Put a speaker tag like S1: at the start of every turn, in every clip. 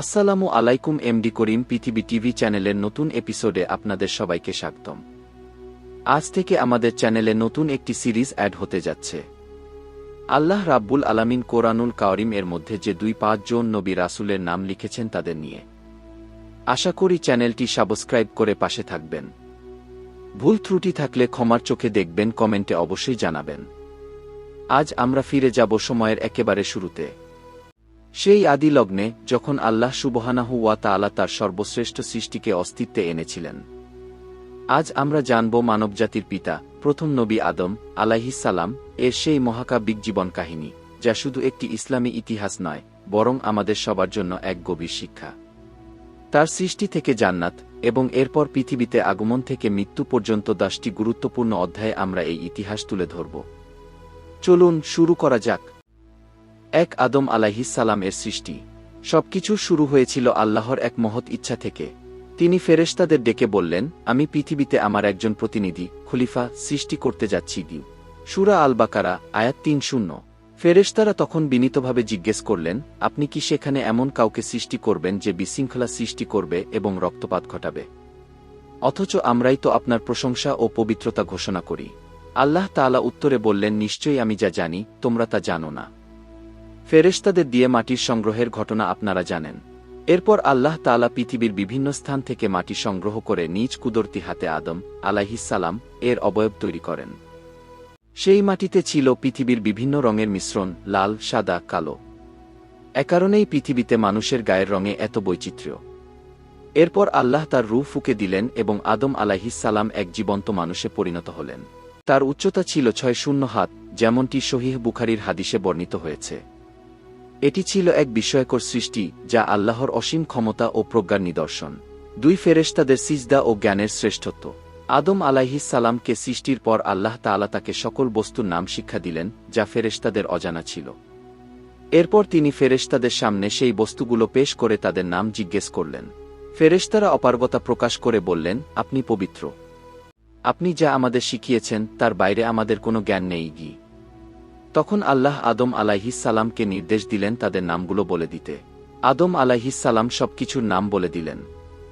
S1: আসসালামু আলাইকুম এমডি করিম পৃথিবী টিভি চ্যানেলের নতুন এপিসোডে আপনাদের সবাইকে স্বাগতম। আজ থেকে আমাদের চ্যানেলে নতুন একটি সিরিজ অ্যাড হতে যাচ্ছে। আল্লাহ রাব্বুল আলামিন কোরআনুল কাওরিম এর মধ্যে যে দুই পাঁচ জন নবী রাসুলের নাম লিখেছেন তাদের নিয়ে। আশা করি চ্যানেলটি সাবস্ক্রাইব করে পাশে থাকবেন। ভুল ত্রুটি থাকলে ক্ষমার চোখে দেখবেন, কমেন্টে অবশ্যই জানাবেন। আজ আমরা ফিরে যাব সময়ের একেবারে শুরুতে। সেই আদি লগ্নে যখন আল্লাহ সুবহানাহু ওয়া তাআলা তার সর্বশ্রেষ্ঠ সৃষ্টিকে অস্তিত্বে এনেছিলেন। আজ আমরা জানব মানবজাতির পিতা, প্রথম নবী আদম আলাইহিসালাম এর সেই মহাকাব্যিক জীবন কাহিনী, যা শুধু একটি ইসলামী ইতিহাস নয়, বরং আমাদের সবার জন্য এক গভীর শিক্ষা। তার সৃষ্টি থেকে জান্নাত এবং এরপর পৃথিবীতে আগমন থেকে মৃত্যু পর্যন্ত দশটি গুরুত্বপূর্ণ অধ্যায়ে আমরা এই ইতিহাস তুলে ধরব। চলুন শুরু করা যাক। এক আদম আলাইহিসালাম এর সৃষ্টি। সবকিছু শুরু হয়েছিল আল্লাহর এক মহৎ ইচ্ছা থেকে। তিনি ফেরেশতাদের ডেকে বললেন, আমি পৃথিবীতে আমার একজন প্রতিনিধি, খলিফা, সৃষ্টি করতে যাচ্ছি গিউ সুরা আল বাকারা আয়াত তিন শূন্য। ফেরেশতারা তখন বিনীতভাবে জিজ্ঞেস করলেন, আপনি কি সেখানে এমন কাউকে সৃষ্টি করবেন যে বিশৃঙ্খলা সৃষ্টি করবে এবং রক্তপাত ঘটাবে? অথচ আমরাই তো আপনার প্রশংসা ও পবিত্রতা ঘোষণা করি। আল্লাহ তাআলা উত্তরে বললেন, নিশ্চয়ই আমি যা জানি, তোমরা তা জানো না। ফেরেশতাদের দিয়ে মাটির সংগ্রহের ঘটনা আপনারা জানেন। এরপর আল্লাহ তাআলা পৃথিবীর বিভিন্ন স্থান থেকে মাটি সংগ্রহ করে নিজ কুদরতি হাতে আদম আলাইহিসালাম এর অবয়ব তৈরি করেন। সেই মাটিতে ছিল পৃথিবীর বিভিন্ন রঙের মিশ্রণ, লাল, সাদা, কালো। এ কারণেই পৃথিবীতে মানুষের গায়ের রঙে এত বৈচিত্র্য। এরপর আল্লাহ তার রু ফুকে দিলেন এবং আদম আলাইহিসালাম এক জীবন্ত মানুষে পরিণত হলেন। তার উচ্চতা ছিল ছয় শূন্য হাত, যেমনটি শহীহ বুখারির হাদিসে বর্ণিত হয়েছে। এটি ছিল এক বিস্ময়কর সৃষ্টি, যা আল্লাহর অসীম ক্ষমতা ও প্রজ্ঞার নিদর্শন। দুই ফেরেশতাদের সিজদা ও জ্ঞানের শ্রেষ্ঠত্ব। আদম সালামকে সৃষ্টির পর আল্লাহ তাআলা তাকে সকল বস্তুর নাম শিক্ষা দিলেন, যা ফেরেশতাদের অজানা ছিল। এরপর তিনি ফেরেশতাদের সামনে সেই বস্তুগুলো পেশ করে তাদের নাম জিজ্ঞেস করলেন। ফেরেশতারা অপারগতা প্রকাশ করে বললেন, আপনি পবিত্র। আপনি যা আমাদের শিখিয়েছেন, তার বাইরে আমাদের কোনো জ্ঞান নেই, গি। তখন আল্লাহ আদম আলাইহিসালামকে নির্দেশ দিলেন তাদের নামগুলো বলে দিতে। আদম আলাইহিসালাম সবকিছুর নাম বলে দিলেন।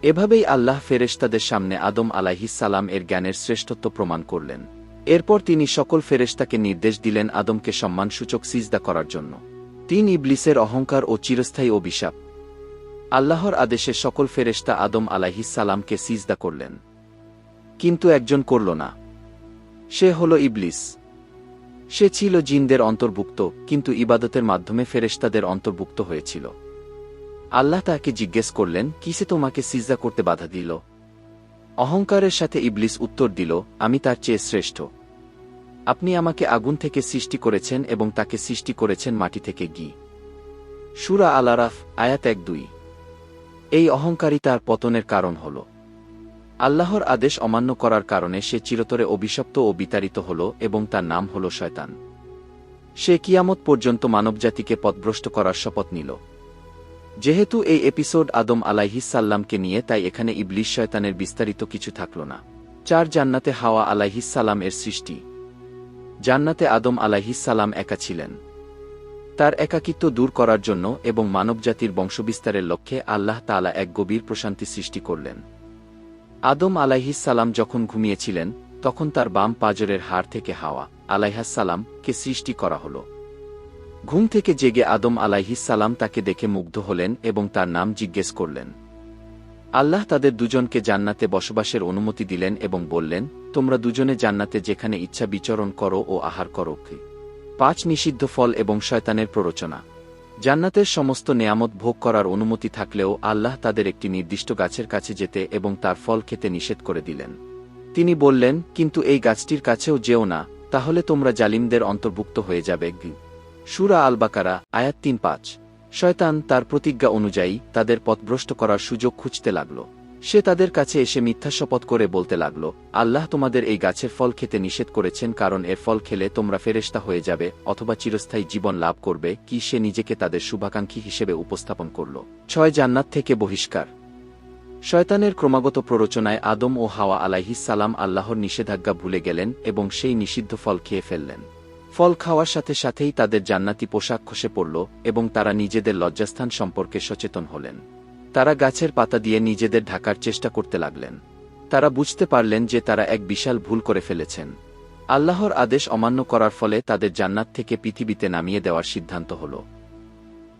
S1: এভাবেই আল্লাহ ফেরেশতাদের সামনে আদম আলাইহিসালাম এর জ্ঞানের শ্রেষ্ঠত্ব প্রমাণ করলেন। এরপর তিনি সকল ফেরেশতাকে নির্দেশ দিলেন আদমকে সম্মানসূচক সিজদা করার জন্য। তিন ইবলিসের অহংকার ও চিরস্থায়ী অভিশাপ। আল্লাহর আদেশে সকল ফেরেশতা আদম আলাইহিসালামকে সিজদা করলেন। কিন্তু একজন করল না। সে হল ইবলিস। সে ছিল জিনদের অন্তর্ভুক্ত, কিন্তু ইবাদতের মাধ্যমে ফেরেশতাদের অন্তর্ভুক্ত হয়েছিল। আল্লাহ তাকে জিজ্ঞেস করলেন, কিসে তোমাকে সিজা করতে বাধা দিল? অহংকারের সাথে ইবলিস উত্তর দিল, আমি তার চেয়ে শ্রেষ্ঠ। আপনি আমাকে আগুন থেকে সৃষ্টি করেছেন এবং তাকে সৃষ্টি করেছেন মাটি থেকে গি সুরা আলারাফ আয়াত এক দুই। এই অহংকারী তার পতনের কারণ হল। আল্লাহর আদেশ অমান্য করার কারণে সে চিরতরে অভিশপ্ত ও বিতাড়িত হল এবং তার নাম হল শয়তান। সে কিয়ামত পর্যন্ত মানবজাতিকে পথভ্রষ্ট করার শপথ নিল। যেহেতু এই এপিসোড আদম আলাইহিসাল্লামকে নিয়ে, তাই এখানে ইবলিশ শয়তানের বিস্তারিত কিছু থাকল না। চার জান্নাতে হাওয়া আলাইহিসাল্লাম এর সৃষ্টি। জান্নাতে আদম আলাইহিসাল্লাম একা ছিলেন। তার একাকিত্ব দূর করার জন্য এবং মানবজাতির বংশবিস্তারের লক্ষ্যে আল্লাহ তালা এক গভীর প্রশান্তি সৃষ্টি করলেন। আদম আলাইহিসাল্লাম যখন ঘুমিয়েছিলেন, তখন তার বাম পাজরের হাড় থেকে হাওয়া আলাইহাসাল্লাম কে সৃষ্টি করা হল। ঘুম থেকে জেগে আদম আলাইহিসাল্লাম তাকে দেখে মুগ্ধ হলেন এবং তার নাম জিজ্ঞেস করলেন। আল্লাহ তাদের দুজনকে জান্নাতে বসবাসের অনুমতি দিলেন এবং বললেন, তোমরা দুজনে জান্নাতে যেখানে ইচ্ছা বিচরণ করো ও আহার করো পাঁচ নিষিদ্ধ ফল এবং শয়তানের প্ররোচনা। জান্নাতের সমস্ত নেয়ামত ভোগ করার অনুমতি থাকলেও আল্লাহ তাদের একটি নির্দিষ্ট গাছের কাছে যেতে এবং তার ফল খেতে নিষেধ করে দিলেন। তিনি বললেন, কিন্তু এই গাছটির কাছেও যেও না, তাহলে তোমরা জালিমদের অন্তর্ভুক্ত হয়ে যাবে। সুরা আল বাকারা আয়াত তিন পাঁচ। শয়তান তার প্রতিজ্ঞা অনুযায়ী তাদের পথভ্রষ্ট করার সুযোগ খুঁজতে লাগল। সে তাদের কাছে এসে মিথ্যা শপথ করে বলতে লাগল, আল্লাহ তোমাদের এই গাছের ফল খেতে নিষেধ করেছেন কারণ এর ফল খেলে তোমরা ফেরেস্তা হয়ে যাবে অথবা চিরস্থায়ী জীবন লাভ করবে কি সে নিজেকে তাদের শুভাকাঙ্ক্ষী হিসেবে উপস্থাপন করল। ছয় জান্নাত থেকে বহিষ্কার। শয়তানের ক্রমাগত প্ররোচনায় আদম ও হাওয়া আলাইহিস সালাম আল্লাহর নিষেধাজ্ঞা ভুলে গেলেন এবং সেই নিষিদ্ধ ফল খেয়ে ফেললেন। ফল খাওয়ার সাথে সাথেই তাদের জান্নাতি পোশাক খসে পড়ল এবং তারা নিজেদের লজ্জাস্থান সম্পর্কে সচেতন হলেন। তারা গাছের পাতা দিয়ে নিজেদের ঢাকার চেষ্টা করতে লাগলেন। তারা বুঝতে পারলেন যে তারা এক বিশাল ভুল করে ফেলেছেন। আল্লাহর আদেশ অমান্য করার ফলে তাদের জান্নাত থেকে পৃথিবীতে নামিয়ে দেওয়ার সিদ্ধান্ত হল।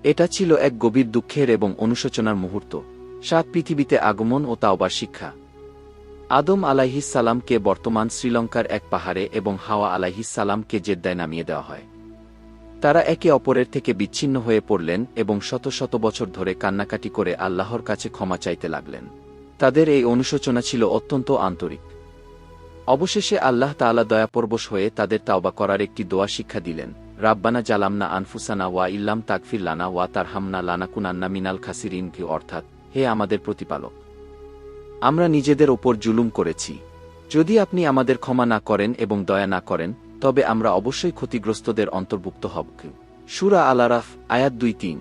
S1: এটা ছিল এক গভীর দুঃখের এবং অনুশোচনার মুহূর্ত, সাত পৃথিবীতে আগমন ও তাওবার শিক্ষা। আদম আলাইহিসালামকে বর্তমান শ্রীলঙ্কার এক পাহাড়ে এবং হাওয়া আলাইহিসালামকে জেদ্দায় নামিয়ে দেওয়া হয়। তারা একে অপরের থেকে বিচ্ছিন্ন হয়ে পড়লেন এবং শত শত বছর ধরে কান্নাকাটি করে আল্লাহর কাছে ক্ষমা চাইতে লাগলেন। তাদের এই অনুশোচনা ছিল অত্যন্ত আন্তরিক। অবশেষে আল্লাহ তাআলা দয়াপরবশ হয়ে তাদের তাওবা করার একটি দোয়া শিক্ষা দিলেন, রাব্বানা জালামনা আনফুসানা ওয়া ইল্লাম তাকফির লানা ওয়া তার তারহামনা লানাকুনান্না মিনাল খাসিরিন কি অর্থাৎ, হে আমাদের প্রতিপালক, আমরা নিজেদের ওপর জুলুম করেছি। যদি আপনি আমাদের ক্ষমা না করেন এবং দয়া না করেন তবে আমরা অবশ্যই ক্ষতিগ্রস্তদের অন্তর্ভুক্ত হব। সুরা আল আরাফ আয়াত দুই তিন।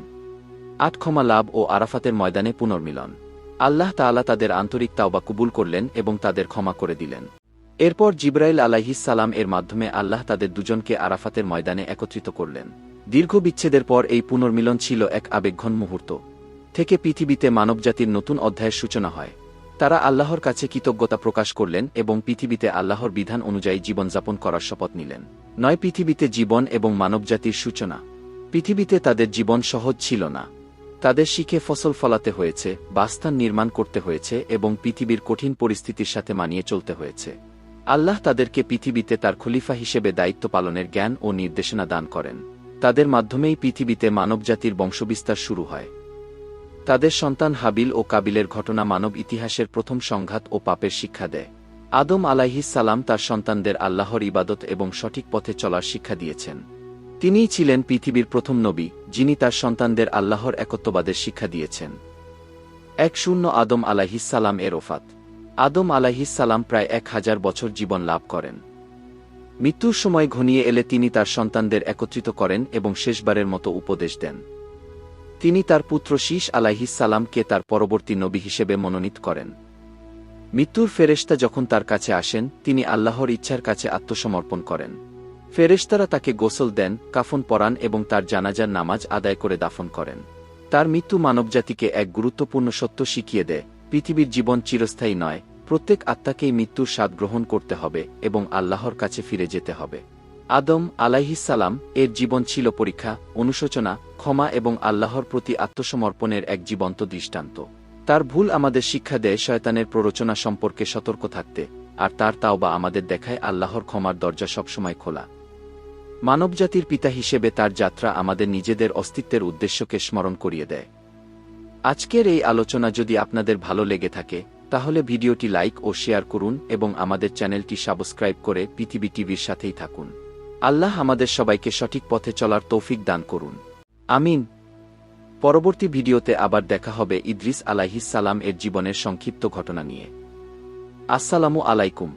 S1: আট ক্ষমা লাভ ও আরাফাতের ময়দানে পুনর্মিলন। আল্লাহ তাআলা তাদের আন্তরিক তাওবা কবুল করলেন এবং তাদের ক্ষমা করে দিলেন। এরপর জিব্রাইল আলাইহিসালাম এর মাধ্যমে আল্লাহ তাদের দুজনকে আরাফাতের ময়দানে একত্রিত করলেন। দীর্ঘ বিচ্ছেদের পর এই পুনর্মিলন ছিল এক আবেগঘন মুহূর্ত। থেকে পৃথিবীতে মানবজাতির নতুন অধ্যায়ের সূচনা হয়। তারা আল্লাহর কাছে কৃতজ্ঞতা প্রকাশ করলেন এবং পৃথিবীতে আল্লাহর বিধান অনুযায়ী জীবনযাপন করার শপথ নিলেন। নয়, পৃথিবীতে জীবন এবং মানবজাতির সূচনা। পৃথিবীতে তাদের জীবন সহজ ছিল না। তাদের শিখে ফসল ফলাতে হয়েছে বাস্তান নির্মাণ করতে হয়েছে এবং পৃথিবীর কঠিন পরিস্থিতির সাথে মানিয়ে চলতে হয়েছে। আল্লাহ তাদেরকে পৃথিবীতে তার খলিফা হিসেবে দায়িত্ব পালনের জ্ঞান ও নির্দেশনা দান করেন। তাদের মাধ্যমেই পৃথিবীতে মানবজাতির বংশবিস্তার শুরু হয়। তাদের সন্তান হাবিল ও কাবিলের ঘটনা মানব ইতিহাসের প্রথম সংঘাত ও পাপের শিক্ষা দেয়। আদম সালাম তার সন্তানদের আল্লাহর ইবাদত এবং সঠিক পথে চলার শিক্ষা দিয়েছেন। তিনিই ছিলেন পৃথিবীর প্রথম নবী, যিনি তার সন্তানদের আল্লাহর একত্ববাদের শিক্ষা দিয়েছেন। এক শূন্য আদম সালাম এর ওফাত। আদম সালাম প্রায় এক হাজার বছর জীবন লাভ করেন। মৃত্যুর সময় ঘনিয়ে এলে তিনি তার সন্তানদের একত্রিত করেন এবং শেষবারের মতো উপদেশ দেন। তিনি তার পুত্র শীষ আলাইহিসালামকে তার পরবর্তী নবী হিসেবে মনোনীত করেন। মৃত্যুর ফেরেশতা যখন তার কাছে আসেন, তিনি আল্লাহর ইচ্ছার কাছে আত্মসমর্পণ করেন। ফেরেশতারা তাকে গোসল দেন, কাফন পরান এবং তার জানাজার নামাজ আদায় করে দাফন করেন। তার মৃত্যু মানবজাতিকে এক গুরুত্বপূর্ণ সত্য শিখিয়ে দেয়, পৃথিবীর জীবন চিরস্থায়ী নয়, প্রত্যেক আত্মাকেই মৃত্যুর স্বাদ গ্রহণ করতে হবে এবং আল্লাহর কাছে ফিরে যেতে হবে। আদম আলাইহিসালাম এর জীবন ছিল পরীক্ষা, অনুশোচনা, ক্ষমা এবং আল্লাহর প্রতি আত্মসমর্পণের এক জীবন্ত দৃষ্টান্ত। তার ভুল আমাদের শিক্ষা দেয় শয়তানের প্ররোচনা সম্পর্কে সতর্ক থাকতে, আর তার তাও বা আমাদের দেখায় আল্লাহর ক্ষমার দরজা সবসময় খোলা। মানবজাতির পিতা হিসেবে তার যাত্রা আমাদের নিজেদের অস্তিত্বের উদ্দেশ্যকে স্মরণ করিয়ে দেয়। আজকের এই আলোচনা যদি আপনাদের ভালো লেগে থাকে, তাহলে ভিডিওটি লাইক ও শেয়ার করুন এবং আমাদের চ্যানেলটি সাবস্ক্রাইব করে পৃথিবী টিভির সাথেই থাকুন। আল্লাহ আমাদের সবাইকে সঠিক পথে চলার তৌফিক দান করুন। আমিন। পরবর্তী ভিডিওতে আবার দেখা হবে ইদ্রিস আলাহিস সালাম এর জীবনের সংক্ষিপ্ত ঘটনা নিয়ে। আসসালামু আলাইকুম।